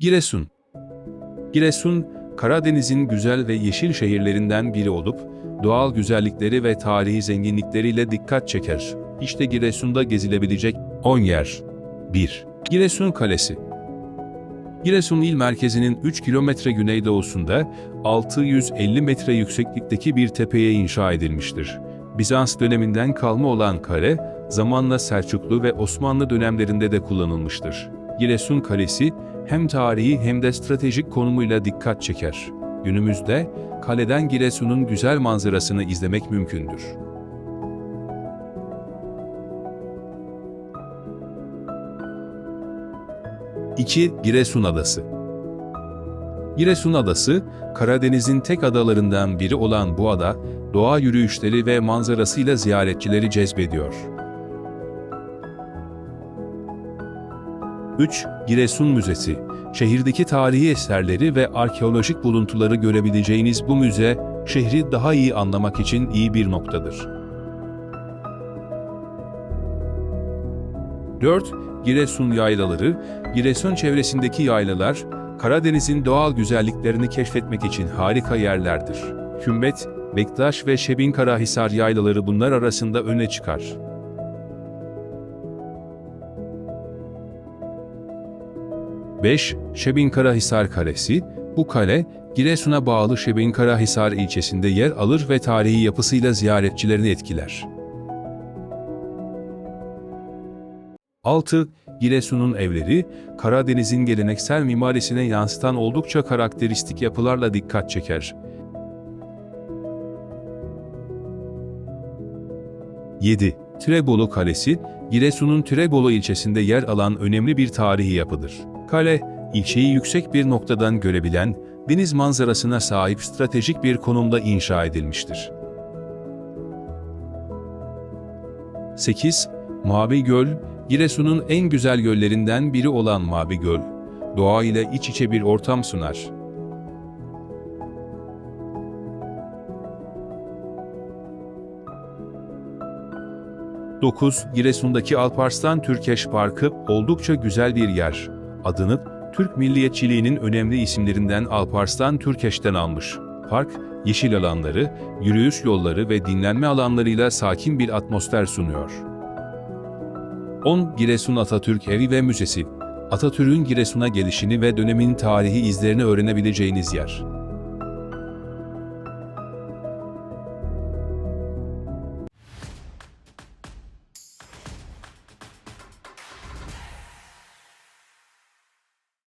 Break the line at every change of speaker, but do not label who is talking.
Giresun Giresun, Karadeniz'in güzel ve yeşil şehirlerinden biri olup, doğal güzellikleri ve tarihi zenginlikleriyle dikkat çeker. İşte Giresun'da gezilebilecek 10 yer. 1. Giresun Kalesi Giresun il merkezinin 3 kilometre güneydoğusunda 650 metre yükseklikteki bir tepeye inşa edilmiştir. Bizans döneminden kalma olan kale, zamanla Selçuklu ve Osmanlı dönemlerinde de kullanılmıştır. Giresun Kalesi, hem tarihi hem de stratejik konumuyla dikkat çeker. Günümüzde, kaleden Giresun'un güzel manzarasını izlemek mümkündür. İki Giresun Adası Giresun Adası, Karadeniz'in tek adalarından biri olan bu ada, doğa yürüyüşleri ve manzarasıyla ziyaretçileri cezbediyor. 3. Giresun Müzesi Şehirdeki tarihi eserleri ve arkeolojik buluntuları görebileceğiniz bu müze, şehri daha iyi anlamak için iyi bir noktadır. 4. Giresun Yaylaları Giresun çevresindeki yaylalar, Karadeniz'in doğal güzelliklerini keşfetmek için harika yerlerdir. Kümbet, Bektaş ve Şebinkarahisar yaylaları bunlar arasında öne çıkar. Beş, Şebinkarahisar Kalesi, bu kale, Giresun'a bağlı Şebinkarahisar ilçesinde yer alır ve tarihi yapısıyla ziyaretçilerini etkiler. 6. Giresun'un evleri, Karadeniz'in geleneksel mimarisine yansıtan oldukça karakteristik yapılarla dikkat çeker. 7. Tirebolu Kalesi, Giresun'un Tirebolu ilçesinde yer alan önemli bir tarihi yapıdır. Kale, ilçeyi yüksek bir noktadan görebilen, deniz manzarasına sahip stratejik bir konumda inşa edilmiştir. 8. Mavi Göl, Giresun'un en güzel göllerinden biri olan Mavi Göl, doğayla iç içe bir ortam sunar. Dokuz, Giresun'daki Alparslan Türkeş Parkı oldukça güzel bir yer. Adını Türk milliyetçiliğinin önemli isimlerinden Alparslan Türkeş'ten almış. Park, yeşil alanları, yürüyüş yolları ve dinlenme alanlarıyla sakin bir atmosfer sunuyor. 10. Giresun Atatürk Evi ve Müzesi Atatürk'ün Giresun'a gelişini ve dönemin tarihi izlerini öğrenebileceğiniz yer.